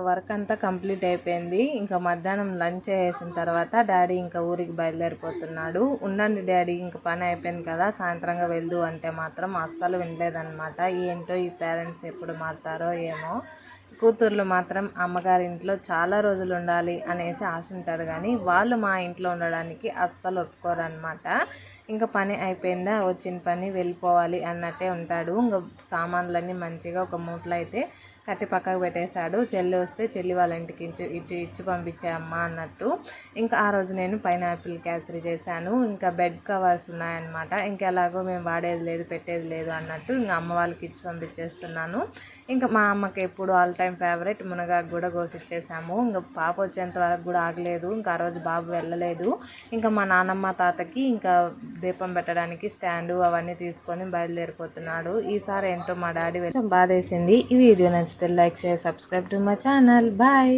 Work అంతా complete అయిపోయింది. ఇంకా మధ్యాహ్నం లంచ్ చేసిన తర్వాత డాడీ ఇంకా ఊరికి బయలుదేరిపోతున్నాడు. ఉండండి డాడీ ఇంకా పని అయిపోయింది కదా సాయంత్రంగా వెళ్దు అంటే మాత్రం అస్సలు వినలేదన్నమాట. ఏంటో ఈ పేరెంట్స్ ఎప్పుడు మారుతారో ఏమో. కూతుర్లు మాత్రం అమ్మగారి ఇంట్లో చాలా రోజులు ఉండాలి అనేసి ఆశ ఉంటారు కానీ వాళ్ళు మా ఇంట్లో ఉండడానికి అస్సలు ఒప్పుకోరు అనమాట ఇంకా పని అయిపోయిందా? వచ్చిన పని వెళ్ళిపోవాలి అన్నట్టే ఉంటాడు. ఇంకా సామాన్లన్నీ మంచిగా ఒక మూటలో అయితే కట్టి పక్కకు పెట్టేశాడు. చెల్లి వస్తే చెల్లి వాళ్ళ ఇంటికి ఇచ్చి ఇటు ఇచ్చి పంపించే అమ్మ అన్నట్టు. ఇంకా ఆ రోజు నేను పైనాపిల్ క్యాసరీ చేశాను. ఇంకా బెడ్ కవర్స్ ఉన్నాయన్నమాట. ఇంకా ఎలాగో మేము వాడేది లేదు పెట్టేది లేదు అన్నట్టు ఇంకా అమ్మ వాళ్ళకి ఇచ్చి పంపించేస్తున్నాను. ఇంకా మా అమ్మకి ఎప్పుడు ఆల్ టైం ఫేవరెట్. మునగాకు కూడా కోసిచ్చేసాము. ఇంకా పాప వచ్చేంత వరకు కూడా ఆగలేదు. ఇంకా ఆ రోజు బాబు వెళ్ళలేదు. ఇంకా మా నాన్నమ్మ తాతకి ఇంకా దీపం పెట్టడానికి స్టాండు అవన్నీ తీసుకొని బయలుదేరిపోతున్నాడు. ఈసారి ఏంటో మా డాడీ కొంచెం బాధేసింది. ఈ వీడియో నచ్చితే లైక్ చేసి subscribe to my channel. Bye.